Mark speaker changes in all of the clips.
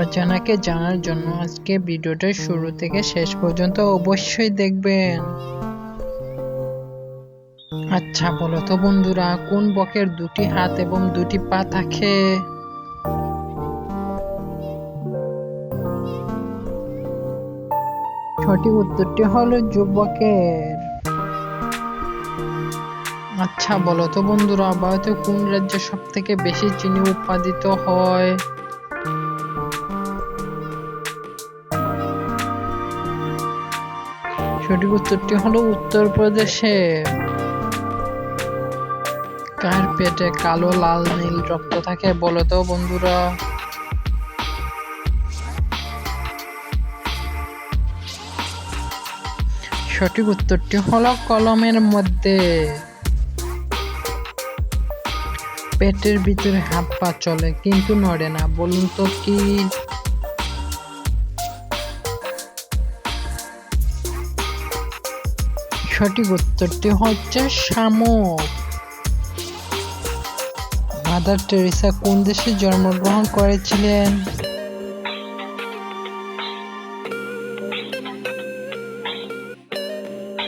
Speaker 1: অজানাকে জানার জন্য আজকে ভিডিওটা শুরু থেকে শেষ পর্যন্ত অবশ্যই দেখবেন। আচ্ছা বলো তো বন্ধুরা, কোন বকের দুটি হাত এবং দুটি পা থাকে? সঠিক উত্তরটি হলো যুবকের। আচ্ছা বলো তো বন্ধুরা ভারতে কোন রাজ্যে সব থেকে বেশি চিনি উৎপাদিত হয়? সঠিক উত্তরটি হলো উত্তরপ্রদেশে। কার পেটে কালো লাল নীল রক্ত থাকে বলো তো বন্ধুরা? সঠিক উত্তরটি হলো কলমের মধ্যে। পেটের ভিতরে হাত পা চলে কিন্তু নড়ে না, বলুন তো কি? সঠিক উত্তরটি হচ্ছে শামুক। মাদার টেরেসা কোন দেশে জন্মগ্রহণ করেছিলেন?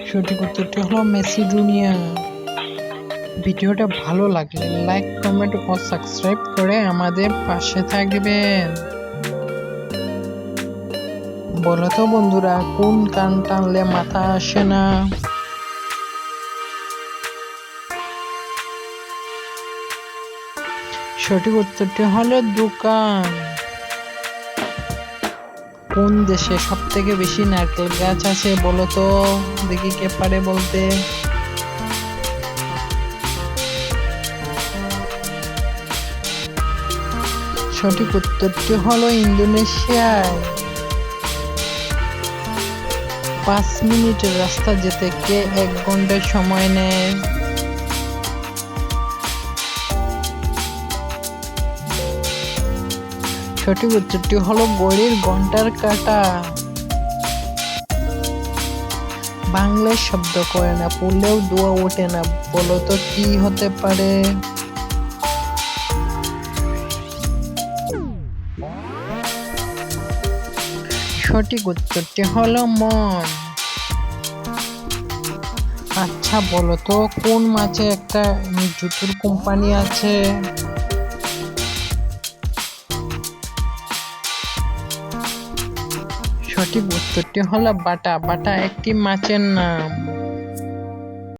Speaker 1: সঠিক উত্তরটি হলো মেসিডোনিয়া। ভিডিওটা ভালো লাগলে লাইক, কমেন্ট ও সাবস্ক্রাইব করে আমাদের পাশে থাকবেন। বলো তো বন্ধুরা, কোন কান টানলে মাথা আসে না? সঠিক উত্তরটি হলো দোকান। কোন দেশে সব থেকে বেশি নারকেল গাছ আছে বলো তো? দেখি কে পারে বলতে। সঠিক উত্তরটি হলো ইন্দোনেশিয়ায় পাঁচ মিনিটের রাস্তা যেতে কে এক ঘণ্টা সময় নেয়? সঠিক উত্তরটি হলো ঘড়ির ঘণ্টার কাটা। বাংলায় শব্দ করে না, পড়লেও দোয়া ওঠে না। বলো তো কি হতে পারে? সঠিক উত্তরটি হলো মন। আচ্ছা বলো তো কোন মাছে একটা জুতোর কোম্পানি আছে? সঠিক উত্তরটি হলো বাটা। বাটা একটি মাছের নাম।